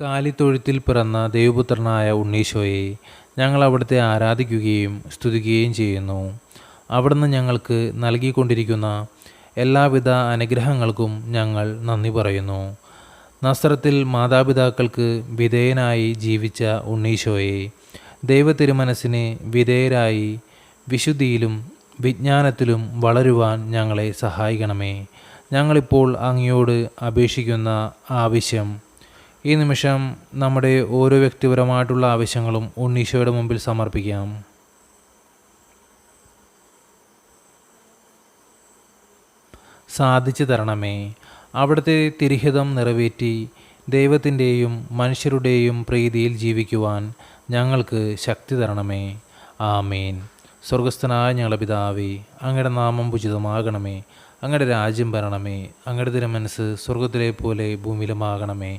കാലിത്തൊഴുത്തിൽ പിറന്ന ദൈവപുത്രനായ ഉണ്ണീശോയെ ഞങ്ങൾ അവിടുത്തെ ആരാധിക്കുകയും സ്തുതിക്കുകയും ചെയ്യുന്നു. അവിടുന്ന് ഞങ്ങൾക്ക് നൽകിക്കൊണ്ടിരിക്കുന്ന എല്ലാവിധ അനുഗ്രഹങ്ങൾക്കും ഞങ്ങൾ നന്ദി പറയുന്നു. നസ്രത്തിൽ മാതാപിതാക്കൾക്ക് വിധേയനായി ജീവിച്ച ഉണ്ണീശോയെ ദൈവത്തിരുമനസ്സിന് വിധേയരായി വിശുദ്ധിയിലും വിജ്ഞാനത്തിലും വളരുവാൻ ഞങ്ങളെ സഹായിക്കണമേ. ഞങ്ങളിപ്പോൾ അങ്ങയോട് അപേക്ഷിക്കുന്ന ആവശ്യം ഈ നിമിഷം നമ്മുടെ ഓരോ വ്യക്തിപരമായിട്ടുള്ള ആവശ്യങ്ങളും ഉണ്ണീശോയുടെ മുമ്പിൽ സമർപ്പിക്കാം. സാധിച്ചു തരണമേ. അവിടുത്തെ തിരിഹിതം നിറവേറ്റി ദൈവത്തിന്റെയും മനുഷ്യരുടെയും പ്രീതിയിൽ ജീവിക്കുവാൻ ഞങ്ങൾക്ക് ശക്തി തരണമേ. ആമേൻ. സ്വർഗസ്ഥനായ ഞങ്ങളുടെ പിതാവേ അങ്ങയുടെ നാമം ഉചിതമാകണമേ. അങ്ങയുടെ രാജ്യം വരണമേ. അങ്ങയുടെ തിരുമനസ് സ്വർഗത്തിലെ പോലെ ഭൂമിയിലുമാകണമേ.